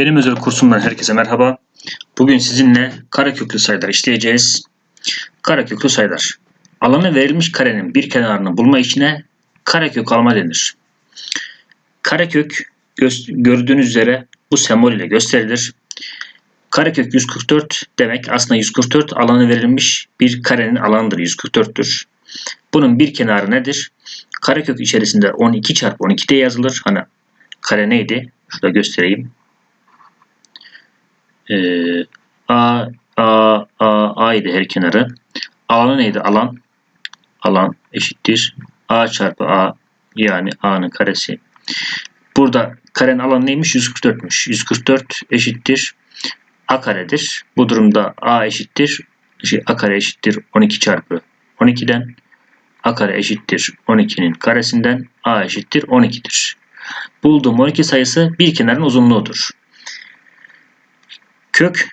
Benim özel kursumdan herkese merhaba. Bugün sizinle kareköklü sayılar işleyeceğiz. Kareköklü sayılar. Alanı verilmiş karenin bir kenarını bulma işine karekök alma denir. Karekök gördüğünüz üzere bu sembol ile gösterilir. Karekök 144 demek aslında 144 alanı verilmiş bir karenin alanıdır 144'tür. Bunun bir kenarı nedir? Karekök içerisinde 12 çarpı 12 diye yazılır. Hani kare neydi? Şurada göstereyim. Ee, A, A, A, A idi her kenarı. Alanı neydi? Alan. Alan eşittir. A çarpı A yani A'nın karesi. Burada karenin alanı neymiş? 144'müş. 144 eşittir. A karedir. Bu durumda A eşittir. Şey, A kare eşittir 12 çarpı 12'den. A kare eşittir 12'nin karesinden. A eşittir 12'dir. Bulduğum 12 sayısı bir kenarın uzunluğudur. Kök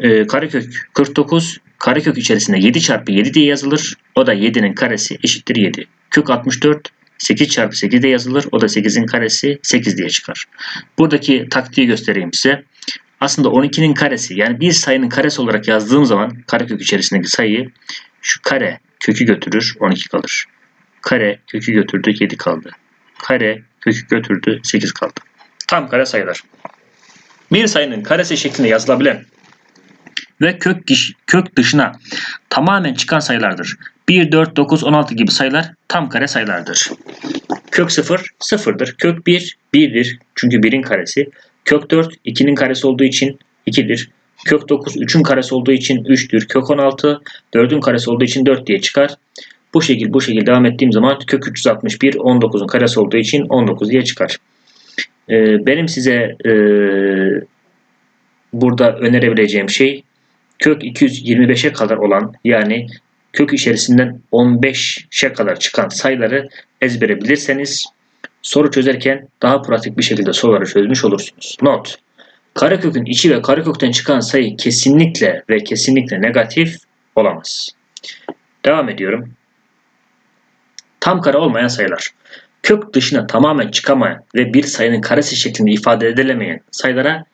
e, karekök 49 karekök içerisinde 7 çarpı 7 diye yazılır. O da 7'nin karesi eşittir 7. Kök 64 8 çarpı 8 diye yazılır. O da 8'in karesi 8 diye çıkar. Buradaki taktiği göstereyim size. Aslında 12'nin karesi yani bir sayının karesi olarak yazdığım zaman karekök içerisindeki sayıyı şu kare kökü götürür 12 kalır. Kare kökü götürdü 7 kaldı. Kare kökü götürdü 8 kaldı. Tam kare sayılar bir sayının karesi şeklinde yazılabilen ve kök, kök dışına tamamen çıkan sayılardır. 1, 4, 9, 16 gibi sayılar tam kare sayılardır. Kök 0, 0'dır. Kök 1, 1'dir. Çünkü 1'in karesi. Kök 4, 2'nin karesi olduğu için 2'dir. Kök 9, 3'ün karesi olduğu için 3'tür. Kök 16, 4'ün karesi olduğu için 4 diye çıkar. Bu şekil bu şekilde devam ettiğim zaman kök 361, 19'un karesi olduğu için 19 diye çıkar. Ee, benim size e, burada önerebileceğim şey kök 225'e kadar olan yani kök içerisinden 15'e kadar çıkan sayıları ezbere bilirseniz soru çözerken daha pratik bir şekilde soruları çözmüş olursunuz. Not. Karekökün içi ve karekökten çıkan sayı kesinlikle ve kesinlikle negatif olamaz. Devam ediyorum. Tam kare olmayan sayılar kök dışına tamamen çıkamayan ve bir sayının karesi şeklinde ifade edilemeyen sayılara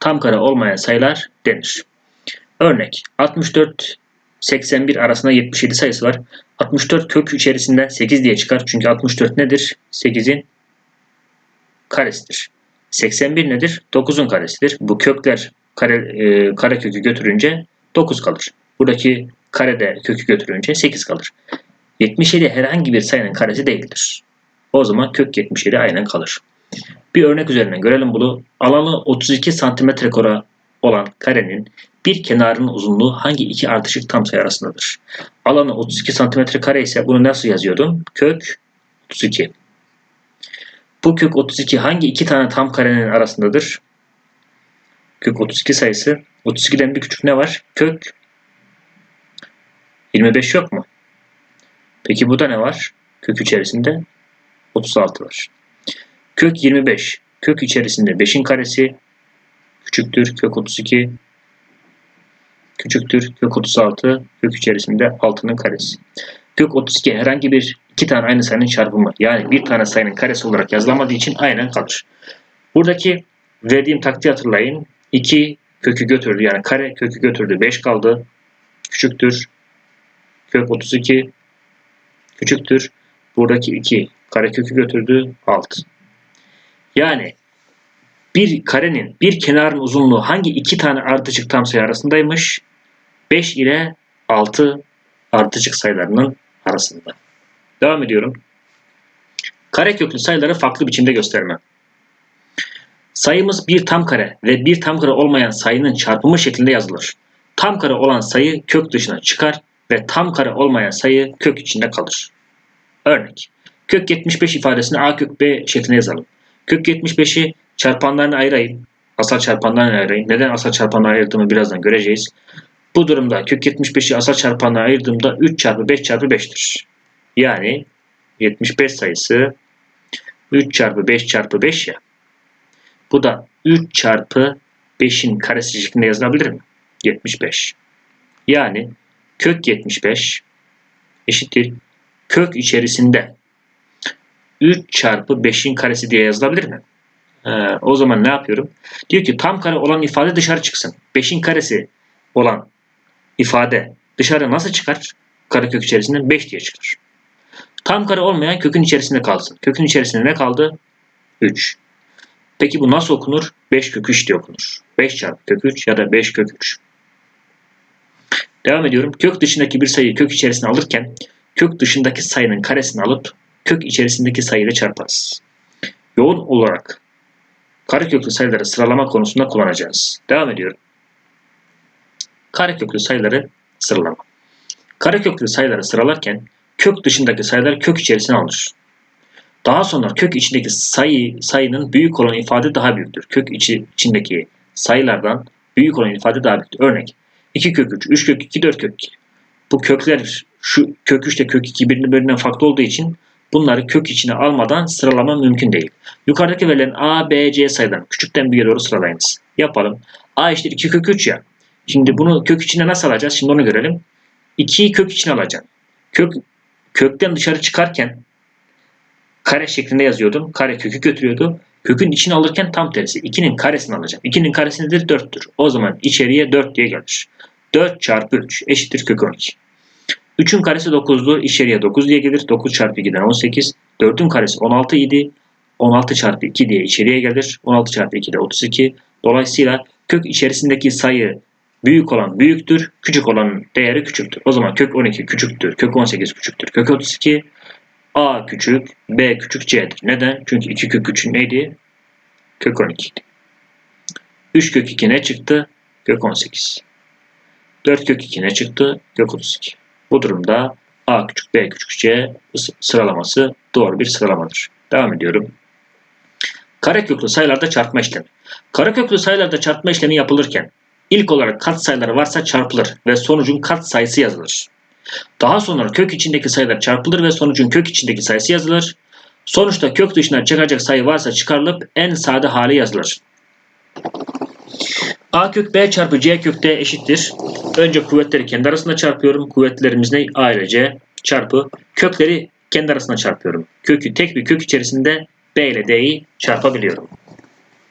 tam kare olmayan sayılar denir. Örnek 64 81 arasında 77 sayısı var. 64 kök içerisinden 8 diye çıkar. Çünkü 64 nedir? 8'in karesidir. 81 nedir? 9'un karesidir. Bu kökler kare, e, kare kökü götürünce 9 kalır. Buradaki karede kökü götürünce 8 kalır. 77 herhangi bir sayının karesi değildir. O zaman kök 77 aynen kalır. Bir örnek üzerinden görelim bunu. Alanı 32 cm kare olan karenin bir kenarının uzunluğu hangi iki ardışık tam sayı arasındadır? Alanı 32 cm kare ise bunu nasıl yazıyordum? Kök 32. Bu kök 32 hangi iki tane tam karenin arasındadır? Kök 32 sayısı. 32'den bir küçük ne var? Kök 25 yok mu? Peki bu da ne var? Kök içerisinde 36 var. Kök 25. Kök içerisinde 5'in karesi küçüktür kök 32 küçüktür kök 36 kök içerisinde 6'nın karesi. Kök 32 herhangi bir iki tane aynı sayının çarpımı yani bir tane sayının karesi olarak yazılamadığı için aynen kalır. Buradaki verdiğim taktiği hatırlayın. 2 kökü götürdü yani kare kökü götürdü 5 kaldı. Küçüktür kök 32 küçüktür buradaki 2 karekökü götürdü 6. Yani bir karenin bir kenarın uzunluğu hangi iki tane artıcık tam sayı arasındaymış? 5 ile 6 artıcık sayılarının arasında. Devam ediyorum. Kareköklü sayıları farklı biçimde gösterme. Sayımız bir tam kare ve bir tam kare olmayan sayının çarpımı şeklinde yazılır. Tam kare olan sayı kök dışına çıkar ve tam kare olmayan sayı kök içinde kalır. Örnek Kök 75 ifadesini A kök B şeklinde yazalım. Kök 75'i çarpanlarına ayırayım. Asal çarpanlarına ayırayım. Neden asal çarpanlarına ayırdığımı birazdan göreceğiz. Bu durumda kök 75'i asal çarpanlarına ayırdığımda 3 çarpı 5 çarpı 5'tir. Yani 75 sayısı 3 çarpı 5 çarpı 5 ya. Bu da 3 çarpı 5'in karesi şeklinde yazılabilir mi? 75. Yani kök 75 eşittir kök içerisinde 3 çarpı 5'in karesi diye yazılabilir mi? Ee, o zaman ne yapıyorum? Diyor ki tam kare olan ifade dışarı çıksın. 5'in karesi olan ifade dışarı nasıl çıkar? Karekök içerisinden 5 diye çıkar. Tam kare olmayan kökün içerisinde kalsın. Kökün içerisinde ne kaldı? 3. Peki bu nasıl okunur? 5 kök 3 diye okunur. 5 çarpı kök 3 ya da 5 kök 3. Devam ediyorum. Kök dışındaki bir sayıyı kök içerisine alırken kök dışındaki sayının karesini alıp kök içerisindeki sayıyla çarparız. Yoğun olarak kareköklü sayıları sıralama konusunda kullanacağız. Devam ediyorum. Kareköklü sayıları sıralama. Kareköklü sayıları sıralarken kök dışındaki sayılar kök içerisine alınır. Daha sonra kök içindeki sayı sayının büyük olan ifade daha büyüktür. Kök içi, içindeki sayılardan büyük olan ifade daha büyüktür. Örnek 2 kök 3, 3 kök 2, 4 kök 2. Bu kökler şu kök 3 ile kök 2 birbirinden farklı olduğu için bunları kök içine almadan sıralama mümkün değil. Yukarıdaki verilen A, B, C sayılarını küçükten büyüğe doğru sıralayınız. Yapalım. A eşittir 2 kök 3 ya. Şimdi bunu kök içine nasıl alacağız? Şimdi onu görelim. 2'yi kök içine alacağım. Kök, kökten dışarı çıkarken kare şeklinde yazıyordum. Kare kökü götürüyordu. Kökün içine alırken tam tersi. 2'nin karesini alacağım. 2'nin karesi nedir? 4'tür. O zaman içeriye 4 diye gelir. 4 çarpı 3 eşittir kök 12. 3'ün karesi 9'du. İçeriye 9 diye gelir. 9 çarpı 2'den 18. 4'ün karesi 16 idi. 16 çarpı 2 diye içeriye gelir. 16 çarpı 2 de 32. Dolayısıyla kök içerisindeki sayı büyük olan büyüktür. Küçük olan değeri küçüktür. O zaman kök 12 küçüktür. Kök 18 küçüktür. Kök 32 A küçük, B küçük C'dir. Neden? Çünkü 2 kök 3'ün neydi? Kök 12 idi. 3 kök 2 ne çıktı? Kök 18. 4 kök 2 ne çıktı? Kök 32. Bu durumda A küçük, B küçük, C sıralaması doğru bir sıralamadır. Devam ediyorum. Kareköklü sayılarda çarpma işlemi. Kareköklü sayılarda çarpma işlemi yapılırken ilk olarak kat sayıları varsa çarpılır ve sonucun kat sayısı yazılır. Daha sonra kök içindeki sayılar çarpılır ve sonucun kök içindeki sayısı yazılır. Sonuçta kök dışına çıkacak sayı varsa çıkarılıp en sade hali yazılır. A kök B çarpı C kök D eşittir. Önce kuvvetleri kendi arasında çarpıyorum. Kuvvetlerimiz ne? A ile C çarpı. Kökleri kendi arasında çarpıyorum. Kökü tek bir kök içerisinde B ile D'yi çarpabiliyorum.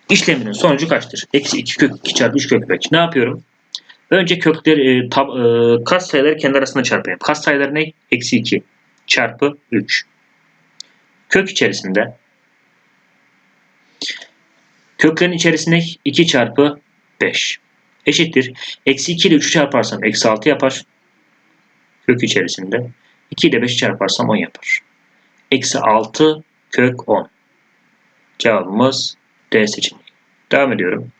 İşleminin sonucu kaçtır? Eksi 2 kök 2 çarpı 3 kök 5. Ne yapıyorum? Önce kökleri, e, tab, e, kat sayıları kendi arasında çarpayım. Kat sayıları ne? Eksi 2 çarpı 3. Kök içerisinde köklerin içerisinde 2 çarpı 5 eşittir. Eksi 2 ile 3'ü çarparsam eksi 6 yapar. Kök içerisinde. 2 ile 5'i çarparsam 10 yapar. Eksi 6 kök 10. Cevabımız D seçeneği. Devam ediyorum.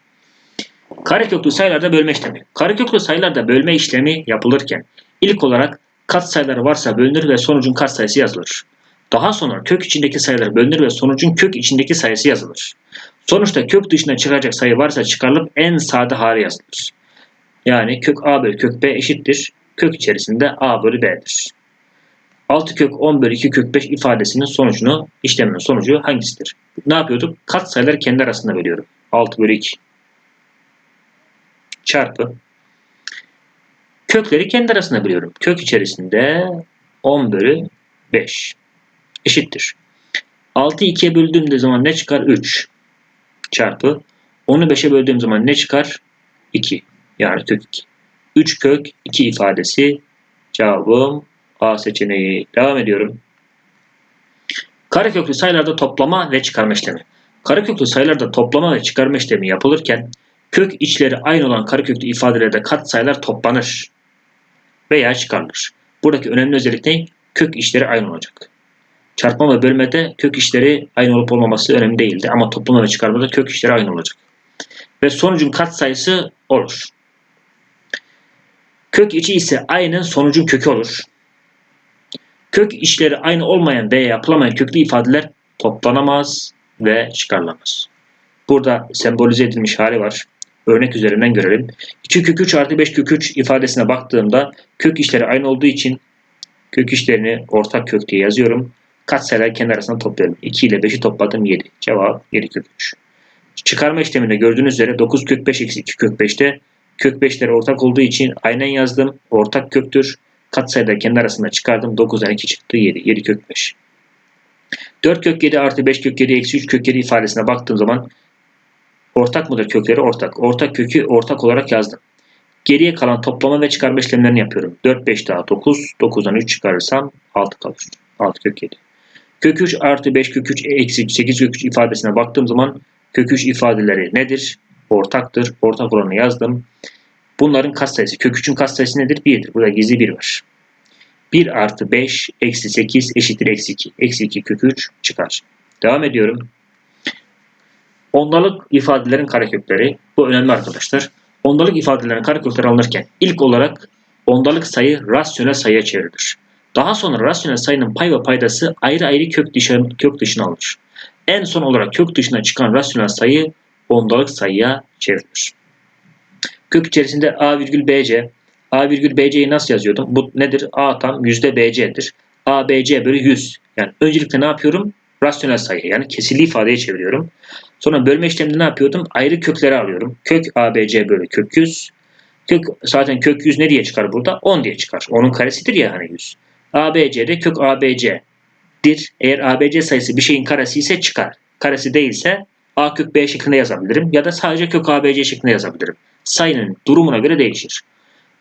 Kareköklü sayılarda bölme işlemi. Kareköklü sayılarda bölme işlemi yapılırken ilk olarak kat sayıları varsa bölünür ve sonucun kat sayısı yazılır. Daha sonra kök içindeki sayılar bölünür ve sonucun kök içindeki sayısı yazılır. Sonuçta kök dışına çıkacak sayı varsa çıkarılıp en sade hali yazılır. Yani kök a bölü kök b eşittir. Kök içerisinde a bölü b'dir. 6 kök 10 bölü 2 kök 5 ifadesinin sonucunu, işlemin sonucu hangisidir? Ne yapıyorduk? Kat sayıları kendi arasında bölüyorum. 6 bölü 2 çarpı kökleri kendi arasında bölüyorum. Kök içerisinde 10 bölü 5 eşittir. 6'yı 2'ye böldüğümde zaman ne çıkar? 3 çarpı 10'u 5'e böldüğüm zaman ne çıkar? 2. Yani kök 2. 3 kök 2 ifadesi cevabım A seçeneği. Devam ediyorum. Kareköklü sayılarda toplama ve çıkarma işlemi. Kareköklü sayılarda toplama ve çıkarma işlemi yapılırken kök içleri aynı olan kareköklü ifadelerde kat sayılar toplanır veya çıkarılır. Buradaki önemli özellik ne? Kök içleri aynı olacak. Çarpma ve bölmede kök işleri aynı olup olmaması önemli değildi ama toplama ve çıkarmada kök işleri aynı olacak. Ve sonucun kat sayısı olur. Kök içi ise aynen sonucun kökü olur. Kök işleri aynı olmayan veya yapılamayan köklü ifadeler toplanamaz ve çıkarılamaz. Burada sembolize edilmiş hali var. Örnek üzerinden görelim. 2 kök 3 artı 5 kök 3 ifadesine baktığımda kök işleri aynı olduğu için kök işlerini ortak kök diye yazıyorum. Katsayılar kendi arasında topluyorum. 2 ile 5'i topladım 7. Cevap 7 kök 3. Çıkarma işleminde gördüğünüz üzere 9 kök 5 eksi 2 kök 5'te kök 5'ler ortak olduğu için aynen yazdım. Ortak köktür. Katsayılar kendi arasında çıkardım. 9'dan 2 çıktı 7. 7 kök 5. 4 kök 7 artı 5 kök 7 eksi 3 kök 7 ifadesine baktığım zaman Ortak mıdır kökleri? Ortak. Ortak kökü ortak olarak yazdım. Geriye kalan toplama ve çıkarma işlemlerini yapıyorum. 4, 5 daha 9. 9'dan 3 çıkarırsam 6 kalır. 6 kök 7. Kök 3 artı 5 kök 3 eksi 8 kök 3 ifadesine baktığım zaman kök 3 ifadeleri nedir? Ortaktır. Ortak olanı yazdım. Bunların katsayısı. Kök 3'ün katsayısı nedir? 1'dir. Burada gizli 1 var. 1 artı 5 eksi 8 eşittir eksi 2. Eksi 2 kök 3 çıkar. Devam ediyorum. Ondalık ifadelerin karekökleri. Bu önemli arkadaşlar. Ondalık ifadelerin karekökleri alınırken ilk olarak ondalık sayı rasyonel sayıya çevrilir. Daha sonra rasyonel sayının pay ve paydası ayrı ayrı kök dışına, kök dışına alınır. En son olarak kök dışına çıkan rasyonel sayı ondalık sayıya çevrilir. Kök içerisinde a virgül bc. a virgül bc'yi nasıl yazıyordum? Bu nedir? a tam yüzde bc'dir. a bc bölü 100. Yani öncelikle ne yapıyorum? Rasyonel sayı yani kesirli ifadeye çeviriyorum. Sonra bölme işleminde ne yapıyordum? Ayrı kökleri alıyorum. Kök ABC bölü kök 100. Kök, zaten kök 100 ne diye çıkar burada? 10 diye çıkar. Onun karesidir ya hani 100. ABC de kök ABC'dir. Eğer ABC sayısı bir şeyin karesi ise çıkar. Karesi değilse A kök B şeklinde yazabilirim. Ya da sadece kök ABC şeklinde yazabilirim. Sayının durumuna göre değişir.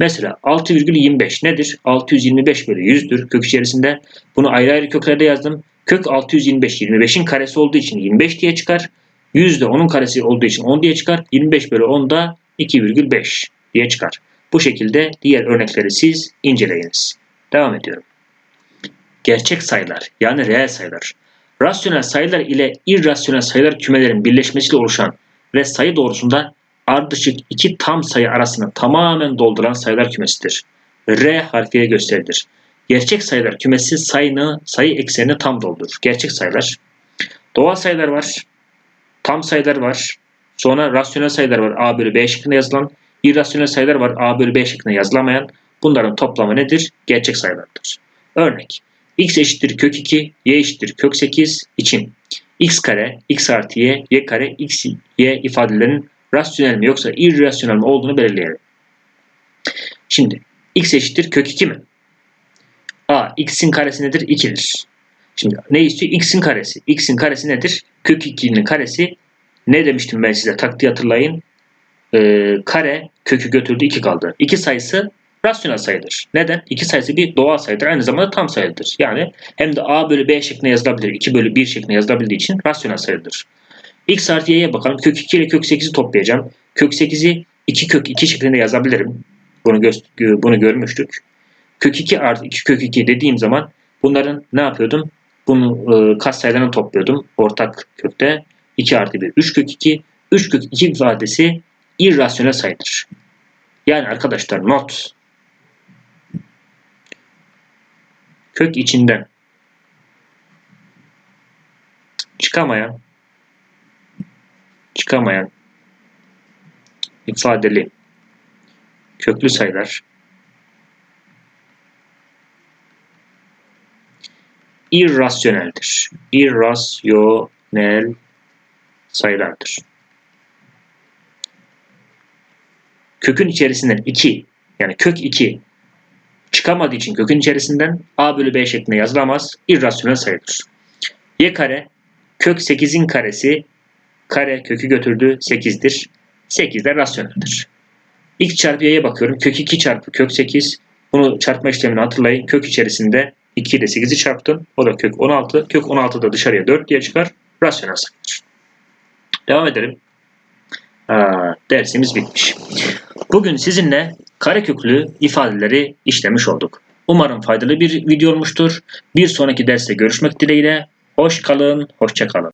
Mesela 6,25 nedir? 625 bölü 100'dür kök içerisinde. Bunu ayrı ayrı köklerde yazdım. Kök 625 25'in karesi olduğu için 25 diye çıkar. 100 de onun karesi olduğu için 10 diye çıkar. 25 bölü 10 da 2,5 diye çıkar. Bu şekilde diğer örnekleri siz inceleyiniz. Devam ediyorum. Gerçek sayılar yani reel sayılar. Rasyonel sayılar ile irrasyonel sayılar kümelerin birleşmesiyle oluşan ve sayı doğrusunda ardışık iki tam sayı arasını tamamen dolduran sayılar kümesidir. R harfiyle gösterilir. Gerçek sayılar kümesi sayını, sayı eksenini tam doldurur. Gerçek sayılar. Doğal sayılar var. Tam sayılar var. Sonra rasyonel sayılar var. A bölü B şeklinde yazılan. İrrasyonel sayılar var. A bölü B şeklinde yazılamayan. Bunların toplamı nedir? Gerçek sayılardır. Örnek. X eşittir kök 2, y eşittir kök 8 için x kare, x artı y, y kare, x, y ifadelerinin rasyonel mi yoksa irrasyonel mi olduğunu belirleyelim. Şimdi x eşittir kök 2 mi? A, x'in karesi nedir? 2'dir. Şimdi ne istiyor? x'in karesi. x'in karesi nedir? Kök 2'nin karesi ne demiştim ben size? Taktiği hatırlayın. Ee, kare kökü götürdü 2 kaldı. 2 sayısı rasyonel sayıdır. Neden? 2 sayısı bir doğal sayıdır. Aynı zamanda tam sayıdır. Yani hem de a bölü b şeklinde yazılabilir. 2 bölü 1 şeklinde yazılabildiği için rasyonel sayıdır. x artı y'ye bakalım. Kök 2 ile kök 8'i toplayacağım. Kök 8'i 2 kök 2 şeklinde yazabilirim. Bunu, gö- bunu görmüştük. Kök 2 artı 2 kök 2 dediğim zaman bunların ne yapıyordum? Bunu e, katsayılarını topluyordum. Ortak kökte 2 artı 1 3 kök 2. 3 kök 2 ifadesi irrasyonel sayıdır. Yani arkadaşlar not kök içinden çıkamayan çıkamayan ifadeli köklü sayılar irrasyoneldir. İrrasyonel sayılardır. Kökün içerisinden 2 yani kök 2 çıkamadığı için kökün içerisinden a bölü b şeklinde yazılamaz. irrasyonel sayıdır. y kare kök 8'in karesi kare kökü götürdü 8'dir. 8 de rasyoneldir. x çarpı y'ye bakıyorum. Kök 2 çarpı kök 8. Bunu çarpma işlemini hatırlayın. Kök içerisinde 2 ile 8'i çarptım. O da kök 16. Kök 16 da dışarıya 4 diye çıkar. Rasyonel sayıdır. Devam edelim. Aa, dersimiz bitmiş. Bugün sizinle kareköklü ifadeleri işlemiş olduk. Umarım faydalı bir video olmuştur. Bir sonraki derste görüşmek dileğiyle. Hoş kalın, hoşça kalın.